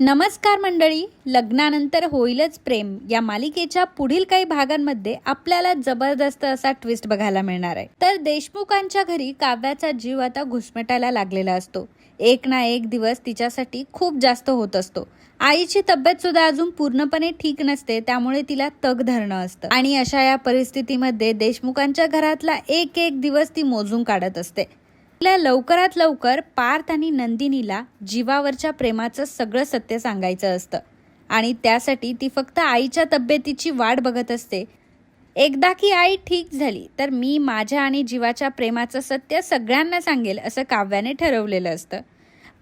नमस्कार मंडळी लग्नानंतर होईलच प्रेम. या मालिकेच्या पुढील काही भागांमध्ये आपल्याला जबरदस्त असा ट्विस्ट बघायला मिळणार आहे. तर देशमुखांच्या घरी काव्याचा जीव आता घुसमटायला लागलेला असतो. एक ना एक दिवस तिच्यासाठी खूप जास्त होत असतो. आईची तब्येत सुद्धा अजून पूर्णपणे ठीक नसते त्यामुळे तिला तग धरणं असतं. आणि अशा या परिस्थितीमध्ये देशमुखांच्या घरातला एक एक दिवस ती मोजून काढत असते. आपल्या लवकरात लवकर पार्थ आणि नंदिनीला जीवावरच्या प्रेमाचं सगळं सत्य सांगायचं असतं. आणि त्यासाठी ती फक्त आईच्या तब्येतीची वाट बघत असते. एकदा की आई ठीक झाली तर मी माझ्या आणि जीवाच्या प्रेमाचं सत्य सगळ्यांना सांगेल असं काव्याने ठरवलेलं असतं.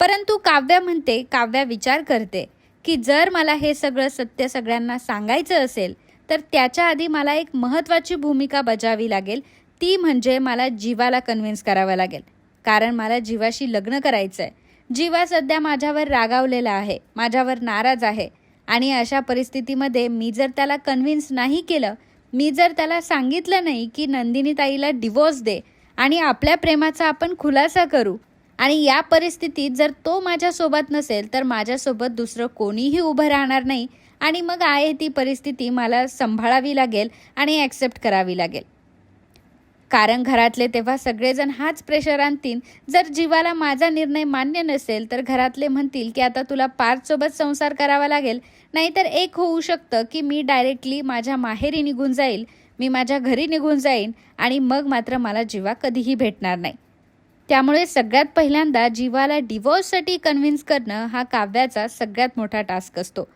परंतु काव्या म्हणते काव्या विचार करते की जर मला हे सगळं सत्य सगळ्यांना सांगायचं असेल तर त्याच्या आधी मला एक महत्त्वाची भूमिका बजावी लागेल. ती म्हणजे मला जीवाला कन्व्हिन्स करावं लागेल. कारण मला जीवाशी लग्न करायचं आहे जीवा सध्या माझ्यावर रागावलेला आहे माझ्यावर नाराज आहे. आणि अशा परिस्थितीमध्ये मी जर त्याला कन्व्हिन्स नाही केलं मी जर त्याला सांगितलं नाही की नंदिनी ताईला डिवोर्स दे आणि आपल्या प्रेमाचा आपण खुलासा करू आणि या परिस्थितीत जर तो माझ्यासोबत नसेल तर माझ्यासोबत दुसरं कोणीही उभं राहणार नाही आणि मग आहे ती परिस्थिती मला सांभाळावी लागेल आणि ॲक्सेप्ट करावी लागेल. कारण घरातले तेव्हा सगळेजण हाच प्रेशर आणतील. जर जीवाला माझा निर्णय मान्य नसेल तर घरातले म्हणतील की आता तुला पार्थसोबत संसार करावा लागेल. नाहीतर एक होऊ शकतं की मी डायरेक्टली माझ्या माहेरी निघून जाईल मी माझ्या घरी निघून जाईन आणि मग मात्र मला जीवा कधीही भेटणार नाही. त्यामुळे सगळ्यात पहिल्यांदा जीवाला डिवोर्ससाठी कन्व्हिन्स करणं हा काव्याचा सगळ्यात मोठा टास्क असतो.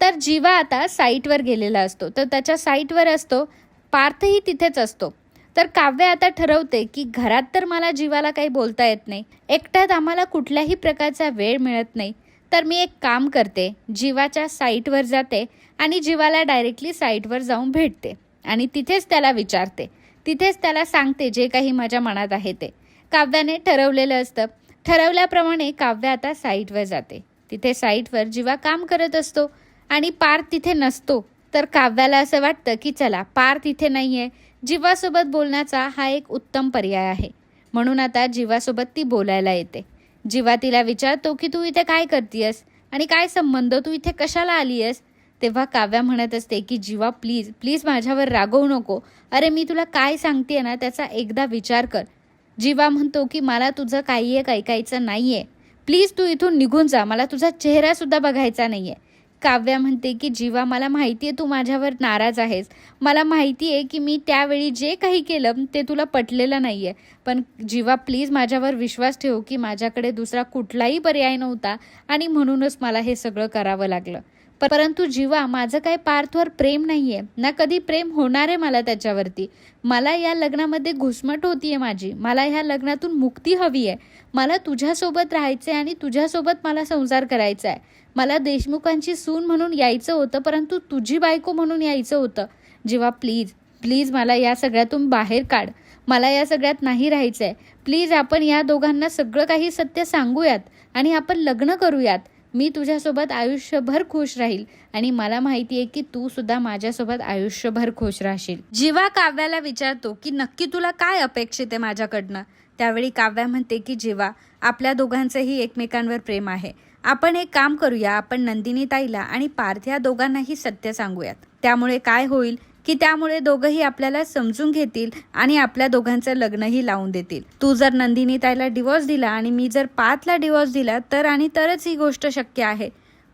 तर जीवा आता साईटवर गेलेला असतो. तर त्याच्या साईटवर असतो. पार्थही तिथेच असतो. तर काव्य आता ठरवते की घरात तर मला जीवाला काही बोलता येत नाही. एकट्यात आम्हाला कुठल्याही प्रकारचा वेळ मिळत नाही. तर मी एक काम करते जीवाच्या साईटवर जाते आणि जीवाला डायरेक्टली साईटवर जाऊन भेटते आणि तिथेच त्याला विचारते. तिथेच त्याला सांगते जे काही माझ्या मनात आहे ते. काव्याने ठरवलेलं असतं. ठरवल्याप्रमाणे काव्य आता साईटवर जाते. तिथे साईटवर जीवा काम करत असतो आणि पार तिथे नसतो. तर काव्याला असं वाटतं की चला पार तिथे नाही आहे जीवासोबत बोलण्याचा हा एक उत्तम पर्याय आहे. म्हणून आता जीवासोबत ती बोलायला येते. जीवा तिला विचारतो की तू इथे काय करतीयस? आणि काय संबंध? तू इथे कशाला आली आहेस तेव्हा काव्या म्हणत असते की जीवा प्लीज प्लीज माझ्यावर रागवू नको. अरे मी तुला काय सांगते ना त्याचा एकदा विचार कर. जीवा म्हणतो की मला तुझं काही एक ऐकायचं नाही आहे प्लीज तू इथून निघून जा. मला तुझा चेहरासुद्धा बघायचा नाही आहे काव्या म्हणते की जीवा मला माहिती आहे तू माझ्यावर नाराज आहेस. मला माहिती आहे की मी त्यावेळी जे काही केलं ते तुला पटलेलं नाही आहे पण जीवा प्लीज माझ्यावर विश्वास ठेव की माझ्याकडे दुसरा कुठलाही पर्याय नव्हता आणि म्हणूनच मला हे सगळं करावं लागलं. परंतु जीवा माझं काय पार्थवर प्रेम नाही आहे ना कधी प्रेम होणार आहे मला त्याच्यावरती. मला या लग्नामध्ये घुसमट होती आहे माझी. मला ह्या लग्नातून मुक्ती हवी आहे मला तुझ्यासोबत राहायचं आहे आणि तुझ्यासोबत मला संसार करायचा आहे मला देशमुखांची सून म्हणून यायचं होतं परंतु तुझी बायको म्हणून यायचं होतं. जेव्हा प्लीज प्लीज मला या सगळ्यातून बाहेर काढ. मला या सगळ्यात नाही राहायचं आहे प्लीज आपण या दोघांना सगळं काही सत्य सांगूयात आणि आपण लग्न करूयात. मी तुझ्यासोबत आयुष्यभर खुश राहील आणि मला माहिती आहे की तू सुद्धा माझ्यासोबत आयुष्यभर खुश राहशील. जीवा काव्याला विचारतो की नक्की तुला काय अपेक्षित आहे माझ्याकडनं? त्यावेळी काव्या म्हणते की जीवा आपल्या दोघांचंही एकमेकांवर प्रेम आहे. आपण एक काम करूया आपण नंदिनी ताईला आणि पार्थ या दोघांनाही सत्य सांगूयात. त्यामुळे काय होईल की त्यामुळे दोघंही आपल्याला समजून घेतील आणि आपल्या दोघांचं लग्नही लावून देतील. तू जर नंदिनी ताईला डिवोर्स दिला आणि मी जर पार्थला डिवोर्स दिला तर आणि तरच ही गोष्ट शक्य आहे.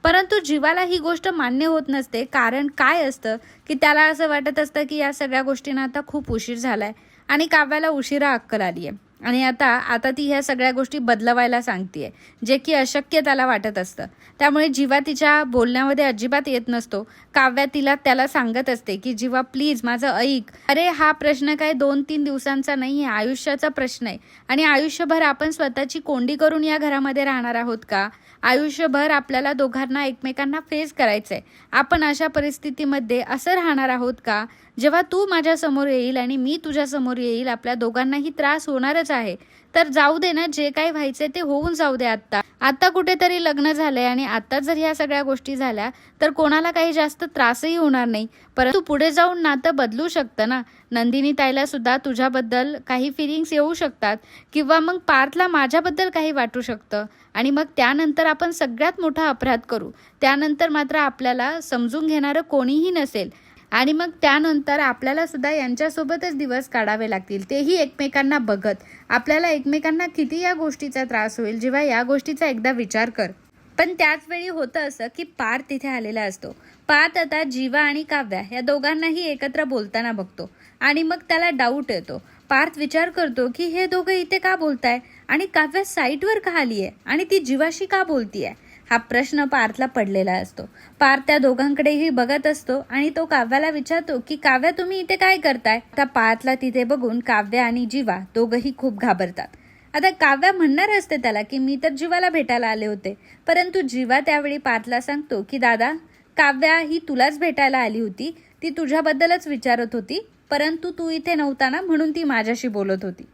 परंतु जीवाला ही गोष्ट मान्य होत नसते कारण काय असतं की त्याला असं वाटत असतं की या सगळ्या गोष्टींना आता खूप उशीर झालाय आणि काव्याला उशिरा अक्कल आली आहे आणि आता आता ती ह्या सगळ्या गोष्टी बदलवायला सांगतेय जे की अशक्य त्याला वाटत असतं. त्यामुळे जीवा तिच्या बोलण्यामध्ये अजिबात येत नसतो. काव्या तिला त्याला सांगत असते की जीवा प्लीज माझं ऐक. अरे हा प्रश्न काय दोन तीन दिवसांचा नाही आहे आयुष्याचा प्रश्न आहे. आणि आयुष्यभर आपण स्वतःची कोंडी करून या घरामध्ये राहणार आहोत का? आयुष्यभर आपल्याला दोघांना एकमेकांना फेस करायचंय. आपण अशा परिस्थितीमध्ये असं राहणार आहोत का? जेव्हा तू माझ्यासमोर येईल आणि मी तुझ्या समोर येईल आपल्या दोघांनाही त्रास होणारच आहे. तर जाऊ दे ना जे काही व्हायचंय ते होऊन जाऊ दे आत्ता. आता कुठेतरी लग्न झालंय आणि आता जर ह्या सगळ्या गोष्टी झाल्या तर कोणाला काही जास्त त्रासही होणार नाही. परंतु पुढे जाऊन नातं बदलू शकतं ना. नंदिनी ताईला सुद्धा तुझ्याबद्दल काही फिलिंग्स येऊ शकतात किंवा मग पार्थला माझ्याबद्दल काही वाटू शकतं. आणि मग त्यानंतर आपण सगळ्यात मोठा अपराध करू. त्यानंतर मात्र आपल्याला समजून घेणारं कोणीही नसेल. आणि मग त्यानंतर आपल्याला सुद्धा यांच्यासोबतच दिवस काढावे लागतील. तेही एकमेकांना बघत. आपल्याला एकमेकांना किती या गोष्टीचा त्रास होईल जेव्हा या गोष्टीचा एकदा विचार कर. पण त्याच वेळी होतं असं की पार्थ तिथे आलेला असतो. पार्थ आता जीवा आणि काव्या या दोघांनाही एकत्र बोलताना बघतो. आणि मग त्याला डाऊट येतो. पार्थ विचार करतो की हे दोघं इथे का बोलताय? आणि काव्या साईटवर का आली आहे आणि ती जीवाशी का बोलतीये? हा प्रश्न पार्थला पडलेला असतो. पार्थ त्या दोघांकडेही बघत असतो आणि तो काव्याला विचारतो की काव्या तुम्ही इथे काय करताय? आता पार्थला तिथे बघून काव्या आणि जीवा दोघंही खूप घाबरतात. आता काव्या म्हणणार असते त्याला की मी तर जीवाला भेटायला आले होते. परंतु जीवा त्यावेळी पार्थला सांगतो की दादा काव्या ही तुलाच भेटायला आली होती. ती तुझ्याबद्दलच विचारत होती परंतु तू इथे नव्हता ना म्हणून ती माझ्याशी बोलत होती.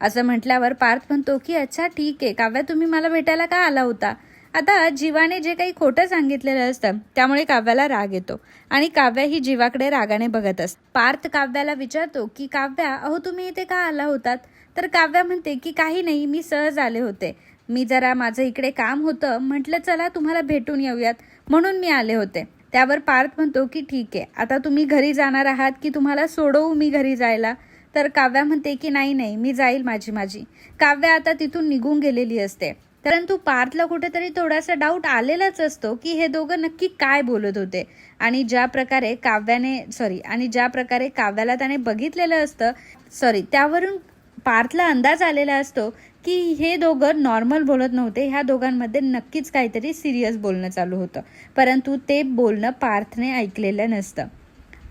असं म्हटल्यावर पार्थ म्हणतो की अच्छा ठीक आहे. काव्या तुम्ही मला भेटायला का आला होता? आता जीवाने जे काही खोटं सांगितलेलं असतं त्यामुळे काव्याला राग येतो. आणि काव्या ही जीवाकडे रागाने बघत असते. पार्थ काव्याला विचारतो की काव्या अहो तुम्ही इथे का आला होतात? तर काव्या म्हणते की काही नाही मी सहज आले होते. मी जरा माझं इकडे काम होतं. म्हटलं चला तुम्हाला भेटून येऊयात. म्हणून मी आले होते. त्यावर पार्थ म्हणतो की ठीक आहे. आता तुम्ही घरी जाणार आहात की तुम्हाला सोडवू मी घरी जायला? तर काव्या म्हणते की नाही नाही मी जाईल माझी माझी. काव्या आता तिथून निघून गेलेली असते. परंतु पार्थला कुठेतरी थोडासा डाऊट आलेलाच असतो की हे दोघं नक्की काय बोलत होते. आणि ज्या प्रकारे काव्याने सॉरी आणि ज्या प्रकारे काव्याला त्याने बघितलेलं असतं सॉरी त्यावरून पार्थला अंदाज आलेला असतो की हे दोघं नॉर्मल बोलत नव्हते. ह्या दोघांमध्ये नक्कीच काहीतरी सिरियस बोलणं चालू होतं. परंतु ते बोलणं पार्थने ऐकलेलं नसतं.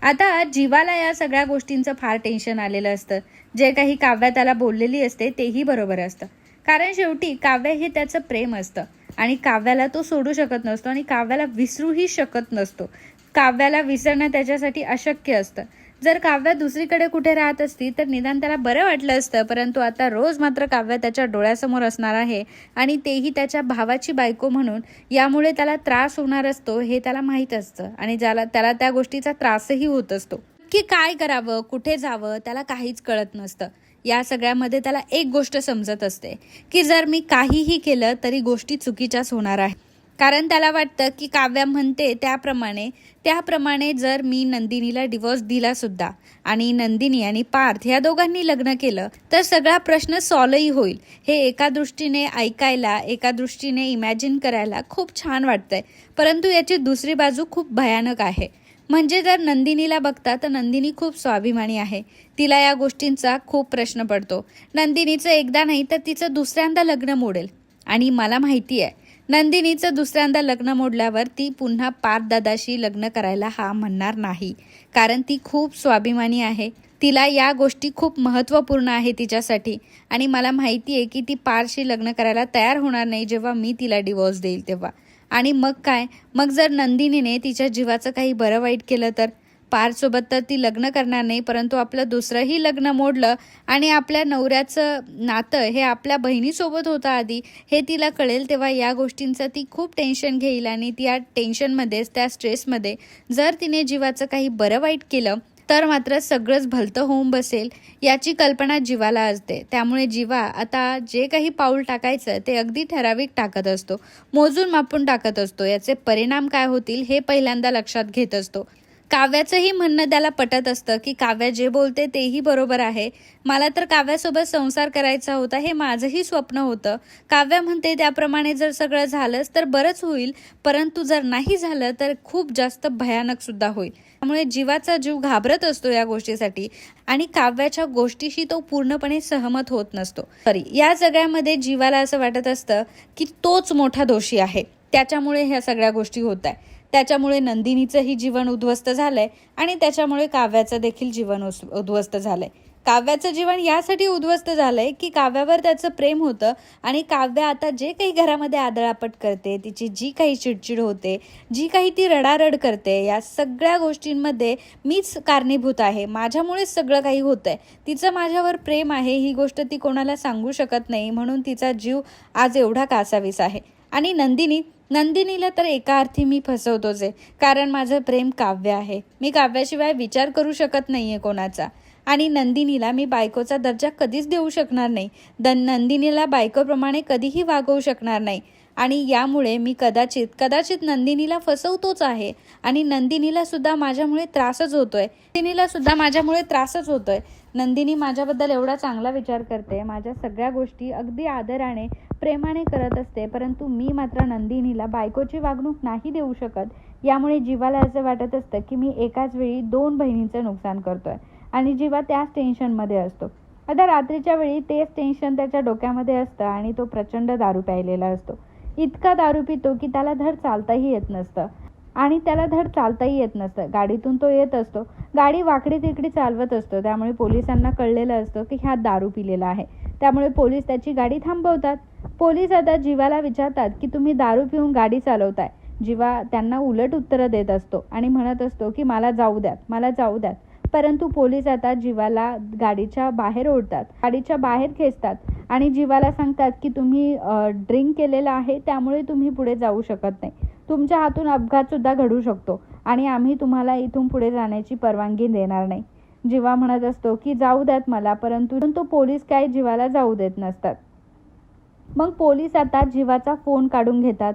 आता जीवाला या सगळ्या गोष्टींचं फार टेन्शन आलेलं असतं. जे काही काव्या त्याला बोललेली असते तेही बरोबर असतं. कारण शेवटी काव्य हे त्याचं प्रेम असतं. आणि काव्याला तो सोडू शकत नसतो आणि काव्याला विसरूही शकत नसतो. काव्याला विसरणं त्याच्यासाठी अशक्य असतं. जर काव्या दुसरीकडे कुठे राहत असती तर निदान त्याला बरं वाटलं असतं परंतु आता रोज मात्र काव्य त्याच्या डोळ्यासमोर असणार आहे आणि तेही त्याच्या भावाची बायको म्हणून. यामुळे त्याला त्रास होणार असतो हे त्याला माहीत असतं आणि ज्याला त्याला त्या गोष्टीचा त्रासही होत असतो. की काय करावं कुठे जावं त्याला काहीच कळत नसतं. या सगळ्यामध्ये त्याला एक गोष्ट समजत असते की जर मी काहीही केलं तरी गोष्टी चुकीच्याच होणार आहे कारण त्याला वाटतं की काव्या म्हणते त्याप्रमाणे त्याप्रमाणे जर मी नंदिनीला डिवोर्स दिला सुद्धा आणि नंदिनी आणि पार्थ या दोघांनी लग्न केलं तर सगळा प्रश्न सॉल्वही होईल. हे एका दृष्टीने ऐकायला एका दृष्टीने इमॅजिन करायला खूप छान वाटतंय. परंतु याची दुसरी बाजू खूप भयानक आहे. म्हणजे जर नंदिनीला बघता तर नंदिनी खूप स्वाभिमानी आहे. तिला या गोष्टींचा खूप प्रश्न पडतो. नंदिनीचं एकदा नाही तर तिचं दुसऱ्यांदा लग्न मोडेल. आणि मला माहिती आहे नंदिनीचं दुसऱ्यांदा लग्न मोडल्यावर ती पुन्हा पारदादाशी लग्न करायला हा म्हणणार नाही. कारण ती खूप स्वाभिमानी आहे. तिला या गोष्टी खूप महत्त्वपूर्ण आहे तिच्यासाठी. आणि मला माहिती आहे की ती पारशी लग्न करायला तयार होणार नाही जेव्हा मी तिला डिवोर्स देईल तेव्हा. आणि मग काय? मग जर नंदिनीने तिच्या जीवाचं काही बरं वाईट केलं तर? पारसोबत तर ती लग्न करणार नाही परंतु आपलं दुसरंही लग्न मोडलं आणि आपल्या नवऱ्याचं नातं हे आपल्या बहिणीसोबत होतं आधी हे तिला कळेल तेव्हा या गोष्टींचं ती खूप टेन्शन घेईल आणि त्या टेन्शनमध्येच त्या स्ट्रेसमध्ये जर तिने जीवाचं काही बरं वाईट केलं तर मात्र सगळंच भलतं होऊन बसेल याची कल्पना जीवाला असते. त्यामुळे जीवा आता जे काही पाऊल टाकायचं ते अगदी ठराविक टाकत असतो. मोजून मापून टाकत असतो. याचे परिणाम काय होतील हे पहिल्यांदा लक्षात घेत असतो. काव्याचंही म्हणणं त्याला पटत असतं की काव्या जे बोलते तेही बरोबर आहे. मला तर काव्यासोबत संसार करायचा होता हे माझंही स्वप्न होतं. काव्या म्हणते त्याप्रमाणे जर सगळं झालंच तर बरंच होईल. परंतु जर नाही झालं तर खूप जास्त भयानक सुद्धा होईल. त्यामुळे जीवाचा जीव घाबरत असतो या गोष्टीसाठी आणि काव्याच्या गोष्टीशी तो पूर्णपणे सहमत होत नसतो. सॉरी या सगळ्यामध्ये जीवाला असं वाटत असतं की तोच मोठा दोषी आहे. त्याच्यामुळे ह्या सगळ्या गोष्टी होत आहे त्याच्यामुळे नंदिनीचंही जीवन उद्ध्वस्त झालंय आणि त्याच्यामुळे काव्याचं देखील जीवन उद्ध्वस्त झालंय. काव्याचं जीवन यासाठी उद्ध्वस्त झालंय की काव्यावर त्याचं प्रेम होतं आणि काव्य आता जे काही घरामध्ये आदळापट करते तिची जी काही चिडचिड होते जी काही ती रडारड करते या सगळ्या गोष्टींमध्ये मीच कारणीभूत आहे. माझ्यामुळेच सगळं काही होतंय. तिचं माझ्यावर प्रेम आहे ही गोष्ट ती कोणाला सांगू शकत नाही म्हणून तिचा जीव आज एवढा कासावीस आहे. आणि नंदिनी नंदिनीला तर एका अर्थी मी फसवतोच आहे कारण माझं प्रेम काव्य आहे. मी काव्याशिवाय विचार करू शकत नाही आहे कोणाचा. आणि नंदिनीला मी बायकोचा दर्जा कधीच देऊ शकणार नाही. द नंदिनीला बायकोप्रमाणे कधीही वागवू शकणार नाही. आणि यामुळे मी कदाचित कदाचित नंदिनीला फसवतोच आहे. आणि नंदिनीला सुद्धा माझ्यामुळे त्रासच होतोय. नंदिनीला सुद्धा माझ्यामुळे त्रासच होतोय. नंदिनी माझ्याबद्दल एवढा चांगला विचार करते. माझ्या सगळ्या गोष्टी अगदी आदराने प्रेमाने करत असते. परंतु मी मात्र नंदिनीला बायकोची वागणूक नाही देऊ शकत. यामुळे जीवाला असं वाटत असतं की मी एकाच वेळी दोन बहिणींचं नुकसान करतोय. आणि जीवा त्याच टेन्शनमध्ये असतो. आता रात्रीच्या वेळी तेच टेन्शन त्याच्या डोक्यामध्ये असतं आणि तो प्रचंड दारू प्यायलेला असतो. इतका दारू पितो की त्याला धड चालताही येत नसतं. आणि त्याला धड चालताही येत नसतं. गाडीतून तो येत असतो. गाडी वाकडी तिकडी चालवत असतो. त्यामुळे पोलिसांना कळलेलं असतं की ह्या दारू पिलेला आहे. त्यामुळे पोलीस त्याची गाडी थांबवतात. पोलीस आता जीवाला विचारतात की तुम्ही दारू पिऊन गाडी चालवताय. जीवा त्यांना उलट उत्तरं देत असतो आणि म्हणत असतो की मला जाऊ द्यात मला जाऊ द्यात. परंतु पोलीस आता जीवाला गाडीच्या बाहेर ओढतात गाडीच्या बाहेर खेचतात आणि जीवाला सांगतात की तुम्ही ड्रिंक केलेलं आहे त्यामुळे तुम्ही पुढे जाऊ शकत नाही. तुमच्या हातून अपघातसुद्धा घडू शकतो आणि आम्ही तुम्हाला इथून पुढे जाण्याची परवानगी देणार नाही. जीवा म्हणत असतो की जाऊ द्यात मला परंतु तो पोलीस काय जीवाला जाऊ देत नसतात. मग पोलीस आता जीवाचा फोन काढून घेतात.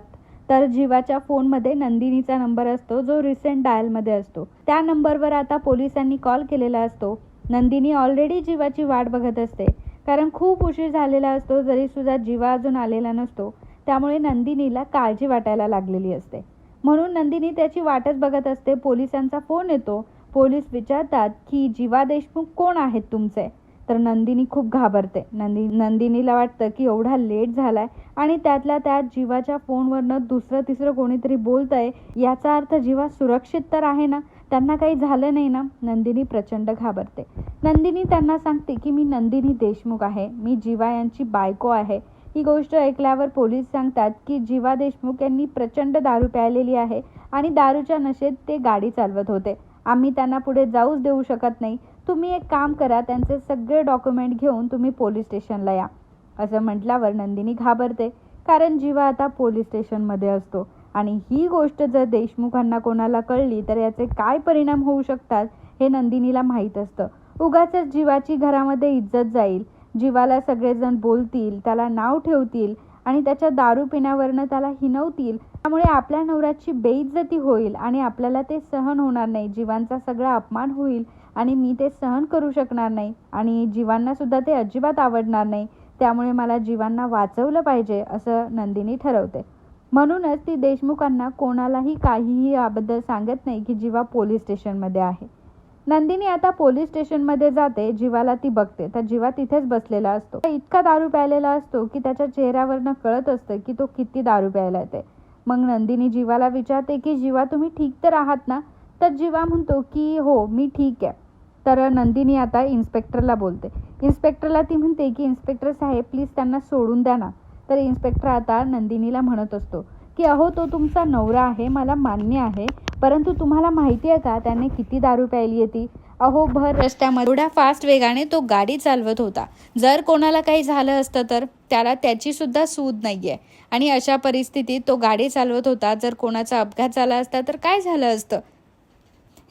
तर जीवाच्या फोनमध्ये नंदिनीचा नंबर असतो जो रिसेंट डायलमध्ये असतो. त्या नंबरवर आता पोलिसांनी कॉल केलेला असतो. नंदिनी ऑलरेडी जीवाची वाट बघत असते. कारण खूप उशीर झालेला असतो जरी सुद्धा जीवा अजून आलेला नसतो. त्यामुळे नंदिनीला काळजी वाटायला लागलेली असते. म्हणून नंदिनी त्याची वाटच बघत असते. पोलिसांचा फोन येतो. पोलीस विचारतात की जीवा देशमुख कोण आहेत तुमचे? तर नंदिनी खूप घाबरते. नंदी नंदिनीला वाटतं की एवढा लेट झालाय आणि त्यातल्या त्यात जीवाच्या फोनवरनं दुसरं तिसरं कोणीतरी बोलतंय याचा अर्थ जीवा सुरक्षित तर आहे ना? त्यांना काही झालं नाही ना? नंदिनी प्रचंड घाबरते. नंदिनी त्यांना सांगते की मी नंदिनी देशमुख आहे. मी जीवा यांची बायको आहे. ही गोष्ट ऐकल्यावर पोलीस सांगतात की जीवा देशमुख यांनी प्रचंड दारू प्यायलेली आहे आणि दारूच्या नशेत ते गाडी चालवत होते. आम्ही त्यांना पुढे जाऊच देऊ शकत नाही. तुम्ही एक काम करा त्यांचे सगळे डॉक्युमेंट घेऊन तुम्ही पोलीस स्टेशनला या. असं म्हटल्यावर नंदिनी घाबरते कारण जीवा आता पोलीस स्टेशनमध्ये असतो. आणि ही गोष्ट जर देशमुखांना कोणाला कळली तर याचे काय परिणाम होऊ शकतात हे नंदिनीला माहीत असतं. उगाच जीवाची घरामध्ये इज्जत जाईल. जीवाला सगळेजण बोलतील त्याला नाव ठेवतील आणि त्याच्या दारू पिण्यावरनं त्याला हिनवतील. त्यामुळे आपल्या नवऱ्याची बेइज्जती होईल आणि आपल्याला ते सहन होणार नाही. जीवांचा सगळा अपमान होईल आणि मी ते सहन करू शकणार नाही आणि जीवांना सुद्धा ते अजिबात आवडणार नाही. त्यामुळे मला जीवांना वाचवलं पाहिजे असं नंदिनी ठरवते. म्हणूनच ती देशमुखांना कोणालाही काहीही याबद्दल सांगत नाही की जीवा पोलीस स्टेशनमध्ये आहे. नंदिनी आता पोलीस स्टेशनमध्ये जाते जीवाला ती बघते. तर जीवा तिथेच बसलेला असतो. इतका दारू प्यायलेला असतो की त्याच्या चेहऱ्यावरनं कळत असतं की तो किती दारू प्यायला येते. मग नंदिनी जीवाला विचारते की जीवा तुम्ही ठीक तर आहात ना? तर जीवा म्हणतो की हो मी ठीक आहे. तर नंदिनी आता इन्स्पेक्टरला बोलते. इन्स्पेक्टरला ती म्हणते की इन्स्पेक्टर साहेब प्लीज त्यांना सोडून द्या ना. तर इन्स्पेक्टर आता नंदिनीला म्हणत असतो की अहो तो तुमचा नवरा आहे मला मान्य आहे परंतु तुम्हाला माहिती आहे का त्याने किती दारू प्यायली ती अहो भर रस्त्यामध्ये एवढ्या फास्ट वेगाने तो गाडी चालवत होता. जर कोणाला काही झालं असतं तर त्याला त्याची सुद्धा सूद आहे आणि अशा परिस्थितीत तो गाडी चालवत होता. जर कोणाचा अपघात झाला असता तर काय झालं असतं?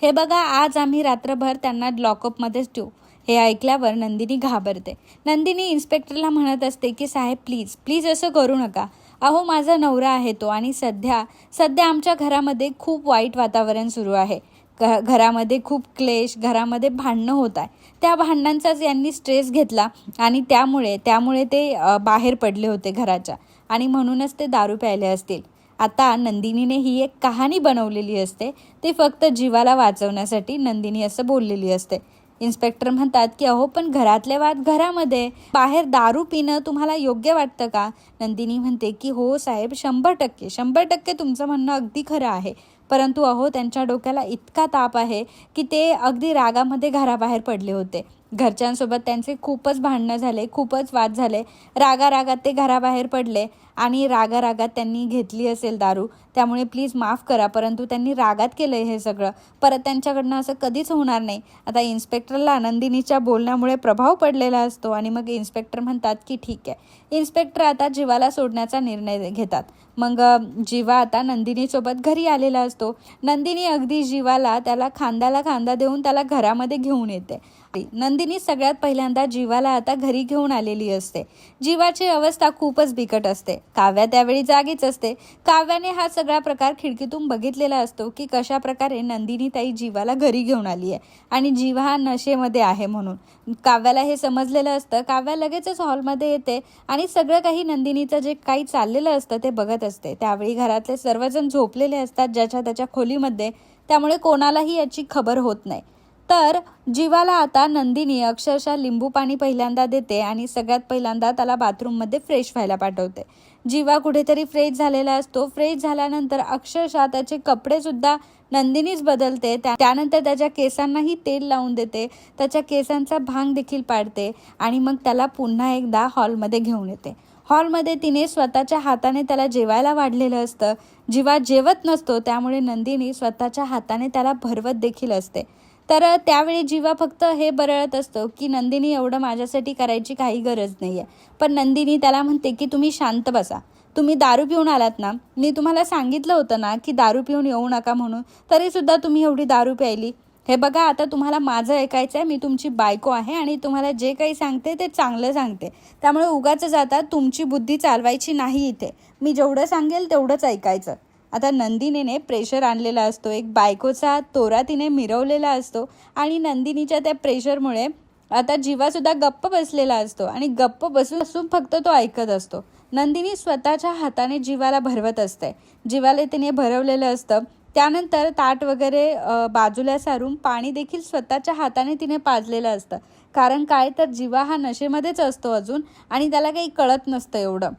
हे बघा आज आम्ही रात्रभर त्यांना लॉकअपमध्येच ठेवू. हे ऐकल्यावर नंदिनी घाबरते. नंदिनी इन्स्पेक्टरला म्हणत असते की साहेब प्लीज प्लीज असं करू नका. अहो माझा नवरा आहे तो आणि सध्या सध्या आमच्या घरामध्ये खूप वाईट वातावरण सुरू आहे. घ घरामध्ये खूप क्लेश घरामध्ये भांडणं होत आहे. त्या भांडणांचाच यांनी स्ट्रेस घेतला आणि त्यामुळे त्यामुळे ते बाहेर पडले होते घराच्या आणि म्हणूनच ते दारू प्यायले असतील. आता नंदिनीने ही एक कहाणी बनवलेली असते. ती फक्त जीवाला वाचवण्यासाठी नंदिनी असं बोललेली असते. इन्स्पेक्टर म्हणतात की अहो पण घरातले वाद घरामध्ये. बाहेर दारू पिणं तुम्हाला योग्य वाटतं का? नंदिनी म्हणते की हो साहेब शंभर टक्के. शंभर टक्के तुमचं म्हणणं अगदी खरं आहे. परंतु अहो त्यांच्या डोक्याला इतका ताप आहे की ते अगदी रागामध्ये घराबाहेर पडले होते. घरच्यांसोबत त्यांचे खूपच भांडणं झाले खूपच वाद झाले. रागा रागात ते घराबाहेर पडले आणि रागा रागात त्यांनी घेतली असेल दारू. त्यामुळे प्लीज माफ करा परंतु त्यांनी रागात केलं हे सगळं. परत त्यांच्याकडनं असं कधीच होणार नाही. आता इन्स्पेक्टरला नंदिनीच्या बोलण्यामुळे प्रभाव पडलेला असतो आणि मग इन्स्पेक्टर म्हणतात की ठीक आहे. इन्स्पेक्टर आता जीवाला सोडण्याचा निर्णय घेतात. मग जीवा आता नंदिनीसोबत घरी आलेला असतो. नंदिनी अगदी जीवाला त्याला खांद्याला खांदा देऊन त्याला घरामध्ये घेऊन येते. नंदिनी सगळ्यात पहिल्यांदा जीवाला आता घरी घेऊन आलेली असते. जीवाची अवस्था खूपच बिकट असते. काव्या त्यावेळी जागीच असते. काव्याने हा सगळा प्रकार खिडकीतून बघितलेला असतो की कशा प्रकारे नंदिनी ताई जीवाला घरी घेऊन आली आहे आणि जीवा हा नशेमध्ये आहे म्हणून. काव्याला हे समजलेलं असतं. काव्या लगेचच हॉलमध्ये येते आणि सगळं काही नंदिनीचं जे काही चाललेलं असतं ते बघत असते. त्यावेळी घरातले सर्वजण झोपलेले असतात ज्याच्या त्याच्या खोलीमध्ये. त्यामुळे कोणालाही याची खबर होत नाही. तर जीवाला आता नंदिनी अक्षरशः लिंबू पाणी पहिल्यांदा देते आणि सगळ्यात पहिल्यांदा त्याला बाथरूममध्ये फ्रेश व्हायला पाठवते. जीवा कुठेतरी फ्रेश झालेला असतो. फ्रेश झाल्यानंतर अक्षरशः त्याचे कपडे सुद्धा नंदिनीच बदलते. त्यानंतर त्याच्या केसांनाही तेल लावून देते. त्याच्या केसांचा भांग देखील पाडते आणि मग त्याला पुन्हा एकदा हॉलमध्ये घेऊन येते. हॉलमध्ये तिने स्वतःच्या हाताने त्याला जेवायला वाढलेलं असतं. जीवा जेवत नसतो त्यामुळे नंदिनी स्वतःच्या हाताने त्याला भरवत देखील असते. तर त्यावेळी जीवा फक्त हे बरळत असतो की नंदिनी एवढं माझ्यासाठी करायची काही गरज नाही आहे पण नंदिनी त्याला म्हणते की तुम्ही शांत बसा. तुम्ही दारू पिऊन आलात ना? मी तुम्हाला सांगितलं होतं ना की दारू पिऊन येऊ नका म्हणून. तरीसुद्धा तुम्ही एवढी दारू प्यायली. हे बघा आता तुम्हाला माझं ऐकायचं आहे मी तुमची बायको आहे आणि तुम्हाला जे काही सांगते ते चांगलं सांगते. त्यामुळे उगाच जाता तुमची बुद्धी चालवायची नाही इथे. मी जेवढं सांगेल तेवढंच ऐकायचं. आता नंदिनीने प्रेशर आणलेला असतो. एक बायकोचा तोरा तिने मिरवलेला असतो आणि नंदिनीच्या त्या प्रेशरमुळे आता जीवासुद्धा गप्प बसलेला असतो आणि गप्प बसून असून फक्त तो ऐकत असतो. नंदिनी स्वतःच्या हाताने जीवाला भरवत असते. जीवाला तिने भरवलेलं असतं. त्यानंतर ताट वगैरे बाजूला सारून पाणी देखील स्वतःच्या हाताने तिने पाजलेलं असतं. कारण काय? तर जीवा हा नशेमध्येच असतो अजून आणि त्याला काही कळत नसतं एवढं.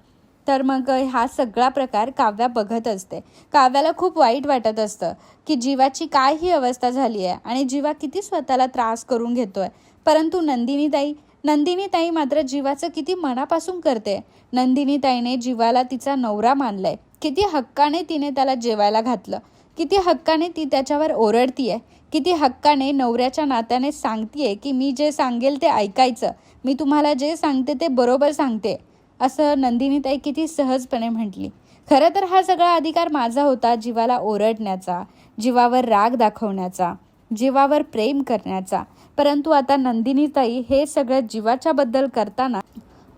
तर मग हा सगळा प्रकार काव्या बघत असते. काव्याला खूप वाईट वाटत असतं की जीवाची काय ही अवस्था झाली आहे आणि जीवा किती स्वतःला त्रास करून घेतोय. परंतु नंदिनीताई नंदिनीताई मात्र जीवाचं किती मनापासून करते. नंदिनीताईने जीवाला तिचा नवरा मानलाय. किती हक्काने तिने त्याला जेवायला घातलं. किती हक्काने ती त्याच्यावर ओरडतीये. किती हक्काने नवऱ्याच्या नात्याने सांगतीये की मी जे सांगेल ते ऐकायचं. मी तुम्हाला जे सांगते ते बरोबर सांगते. असं नंदिनीताई किती सहजपणे म्हटली. खरं तर हा सगळा अधिकार माझा होता जीवाला ओरडण्याचा जीवावर राग दाखवण्याचा जीवावर प्रेम करण्याचा. परंतु आता नंदिनीताई हे सगळं जीवाच्या बद्दल करताना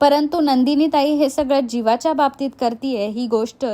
परंतु नंदिनीताई हे सगळं जीवाच्या बाबतीत करतीये ही गोष्ट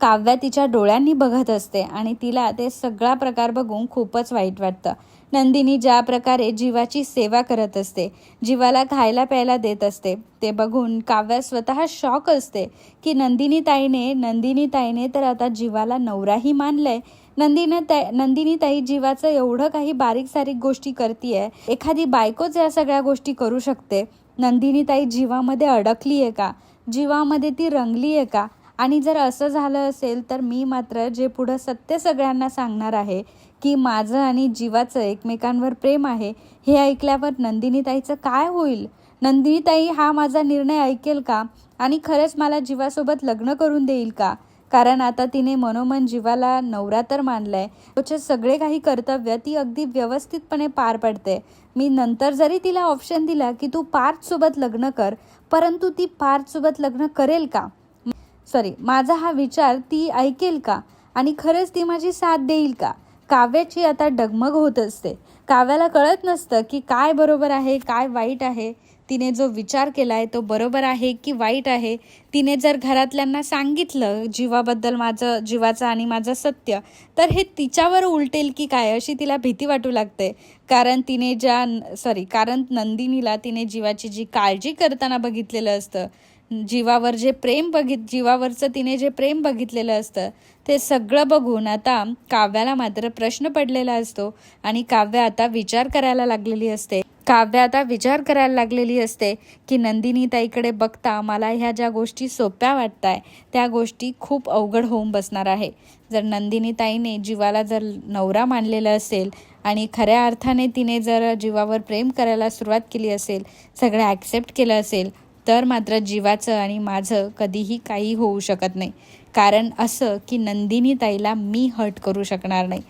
काव्या तिच्या डोळ्यांनी बघत असते आणि तिला ते सगळा प्रकार बघून खूपच वाईट वाटतं. नंदिनी ज्या प्रकारे जीवाची सेवा करत असते जीवाला खायला प्यायला देत असते ते बघून काव्या स्वतः शॉक असते की नंदिनी ताईने नंदिनी ताईने तर आता जीवाला नवराही मानलंय. नंदिनी ताई नंदिनी ताई जीवाचं एवढं काही बारीक सारीक गोष्टी करतीये एखादी बायकोच या सगळ्या गोष्टी करू शकते नंदिनी ताई जीवामध्ये अडकली आहे का? जीवामध्ये ती रंगली आहे का? आणि जर असं झालं असेल तर मी मात्र जे पुढं सत्य सगळ्यांना सांगणार आहे की माझं आणि जीवाचं एकमेकांवर प्रेम आहे हे ऐकल्यावर नंदिनीताईचं काय होईल? नंदिनीताई हा माझा निर्णय ऐकेल का? आणि खरंच मला जीवासोबत लग्न करून देईल का? कारण आता तिने मनोमन जीवाला नवरा तर मानलाय त्याचे सगळे काही कर्तव्य ती अगदी व्यवस्थितपणे पार पडते. मी नंतर जरी तिला ऑप्शन दिला की तू पार्थसोबत लग्न कर परंतु ती पार्थसोबत लग्न करेल का? सॉरी माझा हा विचार ती ऐकेल का? आणि खरंच ती माझी साथ देईल का? काव्याची आता डगमग होत असते. काव्याला कळत नसतं की काय बरोबर आहे काय वाईट आहे. तिने जो विचार केला आहे तो बरोबर आहे की वाईट आहे. तिने जर घरातल्यांना सांगितलं जीवाबद्दल माझं जीवाचं आणि माझं सत्य तर हे तिच्यावर उलटेल की काय अशी तिला भीती वाटू लागते. कारण तिने ज्या सॉरी कारण नंदिनीला तिने जीवाची जी काळजी करताना बघितलेलं असतं जीवावर जे प्रेम बघित जीवावरचं तिने जे प्रेम बघितलेलं असतं ते सगळं बघून आता काव्याला मात्र प्रश्न पडलेला असतो आणि काव्य आता विचार करायला लागलेली असते. काव्य आता विचार करायला लागलेली असते की नंदिनी ताईकडे बघता मला ह्या ज्या गोष्टी सोप्या वाटताय त्या गोष्टी खूप अवघड होऊन बसणार आहे. जर नंदिनी ताईने जीवाला जर नवरा मानलेला असेल आणि खऱ्या अर्थाने तिने जर जीवावर प्रेम करायला सुरुवात केली असेल सगळं ॲक्सेप्ट केलं असेल तर मात्र जीवाचं आणि माझं कधीही काही होऊ शकत नाही. कारण असं की नंदिनी ताईला मी हट करू शकणार नाही.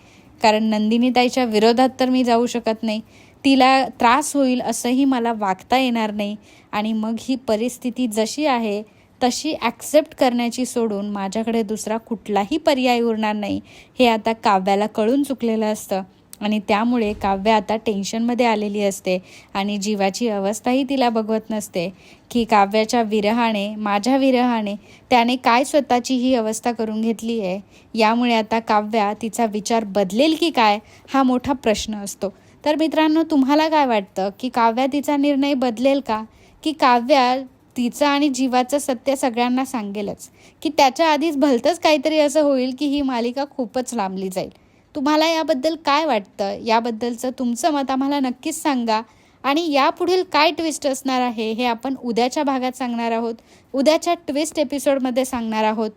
कारण नंदिनी ताईच्या विरोधात तर मी जाऊ शकत नाही. तिला त्रास होईल असंही मला वागता येणार नाही आणि मग ही परिस्थिती जशी आहे तशी ॲक्सेप्ट करण्याची सोडून माझ्याकडे दुसरा कुठलाही पर्याय उरणार नाही हे आता काव्याला कळून चुकलेलं असतं. आणि त्यामुळे काव्य आता टेन्शनमध्ये आलेली असते आणि जीवाची अवस्थाही तिला बघवत नसते की काव्याच्या विरहाने माझ्या विरहाने त्याने काय स्वतःची ही अवस्था करून घेतली आहे? यामुळे आता काव्या तिचा विचार बदलेल की काय हा मोठा प्रश्न असतो. तर मित्रांनो तुम्हाला काय वाटतं? की काव्या तिचा निर्णय बदलेल का? की काव्या तिचं आणि जीवाचं सत्य सगळ्यांना सांगेलच? की त्याच्या आधीच भलतंच काहीतरी असं होईल की ही मालिका खूपच लांबली जाईल? तुम्हाला याबद्दल काय वाटतं? याबद्दलचं तुमचं मत आम्हाला नक्कीच सांगा. आणि यापुढील काय ट्विस्ट असणार आहे हे आपण उद्याच्या भागात सांगणार आहोत. उद्याच्या ट्विस्ट एपिसोडमध्ये सांगणार आहोत.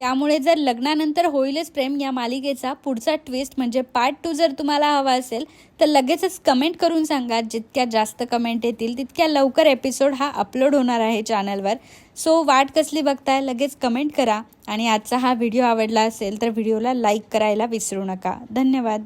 त्यामुळे जर लग्नानंतर होईलच प्रेम या मालिकेचा पुढचा ट्विस्ट म्हणजे पार्ट टू जर तुम्हाला हवा असेल तर लगेचच कमेंट करून सांगा. जितक्या जास्त कमेंट येतील तितक्या लवकर एपिसोड हा अपलोड होणार आहे चॅनलवर सो वाट कसली बघताय? लगेच कमेंट करा. आणि आजचा हा व्हिडिओ आवडला असेल तर व्हिडिओला लाईक करायला विसरू नका. धन्यवाद.